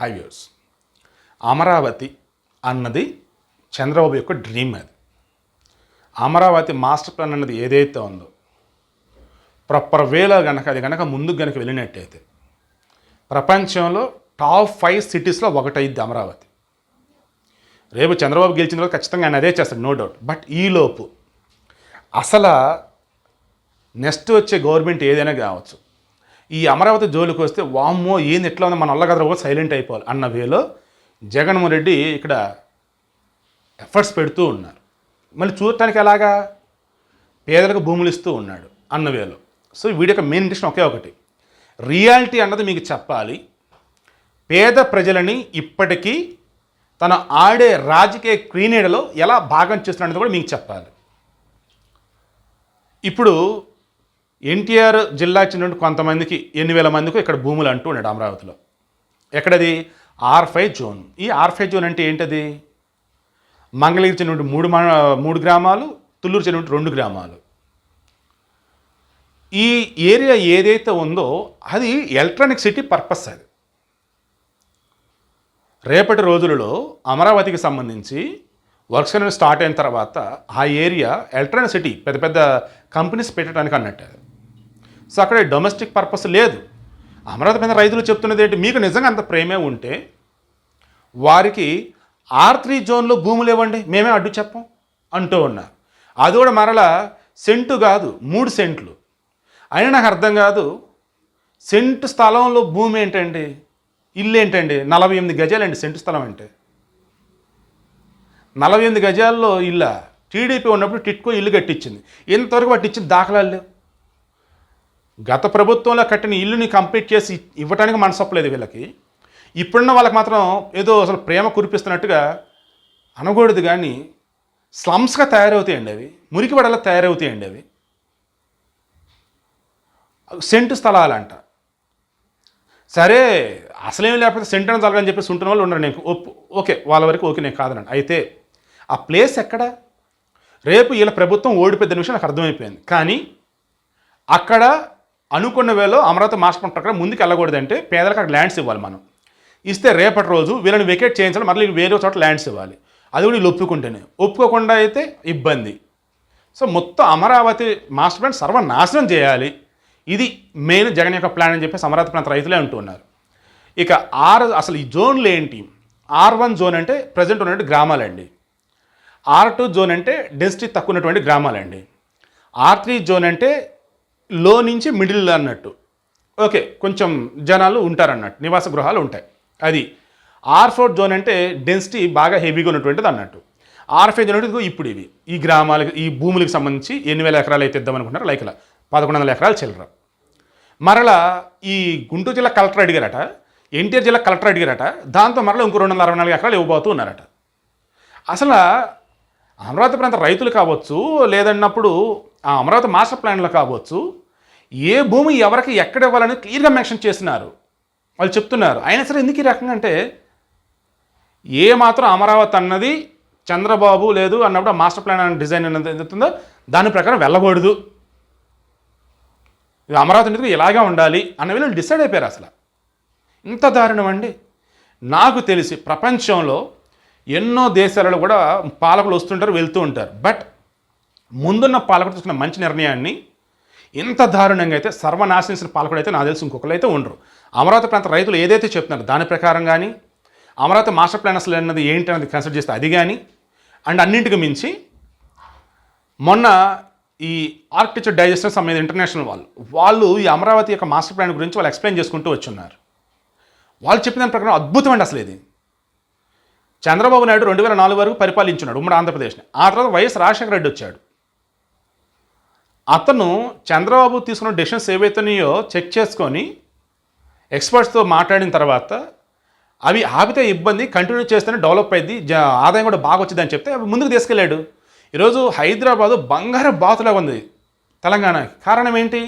Highways. Amaravati అన్నది చంద్రబాబు యొక్క dream అది. అమరావతి మాస్టర్ ప్లాన్ అన్నది ఏదైతే ఉందో ప్రాపర్ వేలో కనుక అది కనుక ముందుకు కనుక వెళ్ళినట్టయితే ప్రపంచంలో టాప్ ఫైవ్ సిటీస్లో ఒకటైద్ది అమరావతి. రేపు చంద్రబాబు గెలిచిన తర్వాత ఖచ్చితంగా ఆయన అదే చేస్తాడు నో డౌట్ బట్ ఈలోపు అసలు నెక్స్ట్ వచ్చే గవర్నమెంట్ ఏదైనా కావచ్చు ఈ అమరావతి జోలికి వస్తే వామ్మో ఏంది ఎట్లా ఉంది? మన వల్ల సైలెంట్ అయిపోవాలి అన్న వేలో జగన్మోహన్ రెడ్డి ఇక్కడ ఎఫర్ట్స్ పెడుతూ ఉన్నారు. మళ్ళీ చూడటానికి ఎలాగా? పేదలకు భూములు ఇస్తూ ఉన్నాడు అన్న వేలో. సో వీడి యొక్క మెయిన్ ఇంటెన్షన్ ఒకే ఒకటి. రియాలిటీ అన్నది మీకు చెప్పాలి. పేద ప్రజలని ఇప్పటికీ తను ఆడే రాజకీయ క్రీనీడలో ఎలా భాగం చేస్తున్నది కూడా మీకు చెప్పాలి. ఇప్పుడు ఎన్టీఆర్ జిల్లాకి చెందిన కొంతమందికి ఎన్ని వేల మందికి ఇక్కడ భూములు అంటూ ఉన్నాడు అమరావతిలో. ఎక్కడది? R five zone. ఈ ఆర్ ఫైవ్ జోన్ అంటే ఏంటది? మంగళగిరి చెందిన మూడు మూడు గ్రామాలు తుళ్ళూరు చెందిన రెండు గ్రామాలు. ఈ ఏరియా ఏదైతే ఉందో అది ఎలక్ట్రానిక్ సిటీ పర్పస్ అది. రేపటి రోజులలో అమరావతికి సంబంధించి వర్క్స్ అనేది స్టార్ట్ అయిన తర్వాత ఆ ఏరియా ఎలక్ట్రానిక్ సిటీ పెద్ద పెద్ద కంపెనీస్ పెట్టడానికి అన్నట్టు సో అక్కడ డొమెస్టిక్ పర్పస్ లేదు. అమరావతి మీద రైతులు చెప్తున్నది ఏంటి? మీకు నిజంగా అంత ప్రేమే ఉంటే వారికి ఆర్ త్రీ జోన్లో భూములు ఇవ్వండి మేమే అడ్డు చెప్పం అంటూ ఉన్నారు. అది కూడా మరలా సెంటు కాదు మూడు సెంట్లు. అయినా నాకు అర్థం కాదు సెంటు స్థలంలో భూమి ఏంటండి? ఇల్లు ఏంటండి? నలభై ఎనిమిది గజాలండి సెంటు స్థలం అంటే. నలభై ఎనిమిది గజాల్లో ఇల్లా టీడీపీ ఉన్నప్పుడు టిట్కో ఇల్లు కట్టించింది. ఇంతవరకు వాటి ఇచ్చిన దాఖలాలు లేవు. గత ప్రభుత్వంలో కట్టిన ఇల్లుని కంప్లీట్ చేసి ఇవ్వడానికి మనసొప్పలేదు వీళ్ళకి. ఇప్పుడున్న వాళ్ళకి మాత్రం ఏదో అసలు ప్రేమ కురిపిస్తున్నట్టుగా అనకూడదు కానీ స్లమ్స్గా తయారవుతాయండి అవి. మురికి పడలా తయారవుతాయండి అవి. సెంటు స్థలాలంట. సరే అసలేం లేకపోతే సెంటు అని జరగని చెప్పేసి ఉంటున్న వాళ్ళు ఉన్నారు నేను ఒప్పు ఓకే వాళ్ళ వరకు ఓకే నేను కాదనండి అయితే ఆ ప్లేస్ ఎక్కడ? రేపు వీళ్ళ ప్రభుత్వం ఓడిపోయిన విషయం నాకు అర్థమైపోయింది. కానీ అక్కడ అనుకున్న వేలో అమరావతి మాస్టర్ ప్లాన్ ప్రకారం ముందుకు వెళ్ళకూడదంటే పేదలకు అక్కడ ల్యాండ్స్ ఇవ్వాలి మనం. ఇస్తే రేపటి రోజు వీళ్ళని వెకేట్ చేయించాలి మళ్ళీ వేరే చోట ల్యాండ్స్ ఇవ్వాలి. అది కూడా వీళ్ళు ఒప్పుకుంటేనే. ఒప్పుకోకుండా అయితే ఇబ్బంది. సో మొత్తం అమరావతి మాస్టర్ ప్లాన్ సర్వనాశనం చేయాలి. ఇది మెయిన్ జగన్ యొక్క ప్లాన్ అని చెప్పేసి అమరావతి ప్రాంత రైతులే అంటున్నారు ఇక ఆర్ అసలు ఈ జోన్లు ఏంటి? ఆర్ వన్ జోన్ అంటే ప్రజెంట్ ఉన్నటువంటి గ్రామాలండి ఆర్ టూ జోన్ అంటే డెన్సిటీ తక్కువ ఉన్నటువంటి గ్రామాలండి ఆర్ త్రీ జోన్ అంటే లో నుంచి మిడిల్ అన్నట్టు. ఓకే కొంచెం జనాలు ఉంటారన్నట్టు నివాస గృహాలు ఉంటాయి. అది ఆర్ ఫోర్ జోన్ అంటే డెన్సిటీ బాగా హెవీగా ఉన్నటువంటిది అన్నట్టు. ఆర్ ఫైవ్ జోన్ అంటే ఇప్పుడు ఇవి. ఈ గ్రామాలకు ఈ భూములకు సంబంధించి ఎన్ని వేల ఎకరాలు అయితే ఇద్దామనుకుంటారు లైక్ ఇలా పదకొండు వందల ఎకరాలు చిల్లర. మరలా ఈ గుంటూరు జిల్లా కలెక్టర్ అడిగారట ఎన్టీఆర్ జిల్లా కలెక్టర్ అడిగారట దాంతో మరలా ఇంకో రెండు వందల అరవై నాలుగు ఎకరాలు ఇవ్వబోతూ ఉన్నారట. అసలు అమరావతి ప్రాంత రైతులు కావచ్చు లేదన్నప్పుడు ఆ అమరావతి మాస్టర్ ప్లాన్లు కావచ్చు ఏ భూమి ఎవరికి ఎక్కడ ఇవ్వాలని క్లియర్గా మెన్షన్ చేస్తున్నారు వాళ్ళు చెప్తున్నారు. అయినా సరే ఎందుకు ఈ రకంగా అంటే ఏ మాత్రం అమరావతి అన్నది చంద్రబాబు లేదు అన్నప్పుడు మాస్టర్ ప్లాన్ అనే డిజైన్ అన్నది ఏదైతుందో దాని ప్రకారం వెళ్ళకూడదు. ఇది అమరావతి అనేది ఇలాగే ఉండాలి అన్న వీళ్ళు డిసైడ్ అయిపోయారు అసలు. ఇంత దారుణం అండి. నాకు తెలిసి ప్రపంచంలో ఎన్నో దేశాలలో కూడా పాలకులు వస్తుంటారు వెళ్తూ ఉంటారు. బట్ ముందున్న పాలకులు తీసుకున్న మంచి నిర్ణయాన్ని ఇంత దారుణంగా అయితే సర్వనాశనించిన పాలకుడు అయితే నాకు తెలిసి ఇంకొకరు అయితే ఉండరు. అమరావతి ప్రాంత రైతులు ఏదైతే చెప్తున్నారు దాని ప్రకారం కానీ అమరావతి మాస్టర్ ప్లాన్ అసలు అన్నది ఏంటి అనేది కన్సిడర్ చేస్తే అది కానీ అండ్ అన్నింటికి మించి మొన్న ఈ ఆర్కిటెక్చర్ డైజెస్టర్ సంబంధించిన ఇంటర్నేషనల్ వాళ్ళు వాళ్ళు ఈ అమరావతి యొక్క మాస్టర్ ప్లాన్ గురించి వాళ్ళు ఎక్స్ప్లెయిన్ చేసుకుంటూ వచ్చున్నారు. వాళ్ళు చెప్పిన దాని ప్రకారం అద్భుతం అండి అసలు ఇది. చంద్రబాబు నాయుడు రెండు వేల నాలుగు వరకు పరిపాలించున్నాడు ఉమ్మడి ఆంధ్రప్రదేశ్ని. ఆ తర్వాత వైఎస్ రాజశేఖర రెడ్డి వచ్చాడు. అతను చంద్రబాబు తీసుకున్న డెసిషన్స్ ఏవైతున్నాయో చెక్ చేసుకొని ఎక్స్పర్ట్స్తో మాట్లాడిన తర్వాత అవి ఆపితే ఇబ్బంది కంటిన్యూ చేస్తేనే డెవలప్ అయింది ఆదాయం కూడా బాగా వచ్చిందని చెప్తే అవి ముందుకు తీసుకెళ్ళాడు. ఈరోజు హైదరాబాదు బంగారు బాతులాగా ఉంది తెలంగాణ కారణం ఏంటి?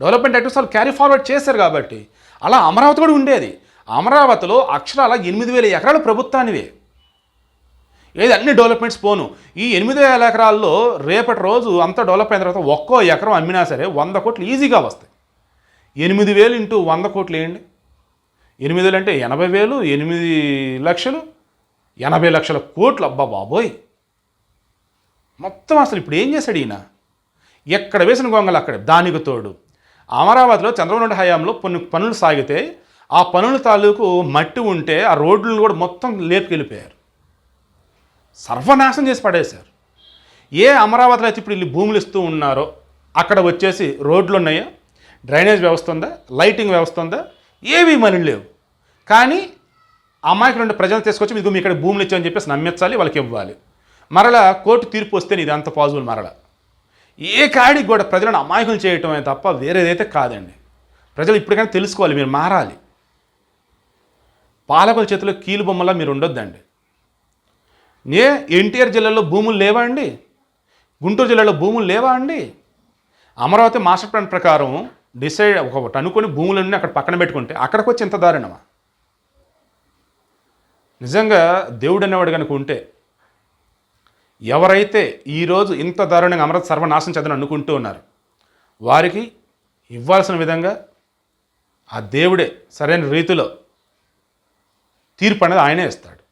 డెవలప్మెంట్ యాక్టివ్స్ వాళ్ళు క్యారీ ఫార్వర్డ్ చేశారు కాబట్టి. అలా అమరావతి కూడా ఉండేది. అమరావతిలో అక్షరాల ఎనిమిది వేల ఎకరాలు ప్రభుత్వానివే. ఏది అన్ని డెవలప్మెంట్స్ పోను. ఈ ఎనిమిది వేల ఎకరాల్లో రేపటి రోజు అంతా డెవలప్ అయిన తర్వాత ఒక్కో ఎకరం అమ్మినా సరే వంద కోట్లు ఈజీగా వస్తాయి. ఎనిమిది వేలు ఇంటూ వంద కోట్లు వేయండి ఎనిమిది వేలు అంటే ఎనభై వేలు ఎనిమిది లక్షలు ఎనభై లక్షల కోట్లు. అబ్బా బాబోయ్! మొత్తం అసలు ఇప్పుడు ఏం చేశాడు ఈయన? ఎక్కడ వేసిన గొంగలు అక్కడే? దానికి తోడు. అమరావతిలో చంద్రబాబు హయాంలో కొన్ని పనులు సాగితే ఆ పనుల తాలూకు మట్టి ఉంటే ఆ రోడ్లను కూడా మొత్తం లేపుకెళ్ళిపోయారు. సర్వనాశనం చేసి పడేశారు. ఏ అమరావతిలో అయితే ఇప్పుడు వీళ్ళు భూములు ఇస్తూ ఉన్నారో అక్కడ వచ్చేసి రోడ్లు ఉన్నాయా? డ్రైనేజ్ వ్యవస్థ ఉందా? లైటింగ్ వ్యవస్థ ఉందా? ఏవి మళ్ళీ లేవు. కానీ అమ్మాయికి రెండు ప్రజలు తీసుకొచ్చి మీకు మీ ఇక్కడ భూములు ఇచ్చామని చెప్పేసి నమ్మించాలి వాళ్ళకి ఇవ్వాలి. మరలా కోర్టు తీర్పు వస్తే ఇది అంత పాజిబుల్ మరలా. ఏ కాడికి కూడా ప్రజలను అమాయకులు చేయటమే తప్ప వేరేదైతే కాదండి. ప్రజలు ఇప్పటికైనా తెలుసుకోవాలి మీరు మారాలి. పాలకుల చేతిలో కీలు బొమ్మలా మీరు ఉండొద్దండి. ఏ? ఎన్టీఆర్ జిల్లాలో భూములు లేవా అండి? గుంటూరు జిల్లాలో భూములు లేవా అండి? అమరావతి మాస్టర్ ప్లాన్ ప్రకారం డిసైడ్ ఒకటి అనుకుని భూములన్నీ అక్కడ పక్కన పెట్టుకుంటే అక్కడికి వచ్చి ఎంత దారుణమా? నిజంగా దేవుడు అనేవాడు కనుక ఉంటే ఎవరైతే ఈరోజు ఇంత దారుణంగా అమరావతి సర్వనాశనం చెందని అనుకుంటూ ఉన్నారు వారికి ఇవ్వాల్సిన విధంగా ఆ దేవుడే సరైన రీతిలో తీర్పు అనేది ఆయనే ఇస్తాడు.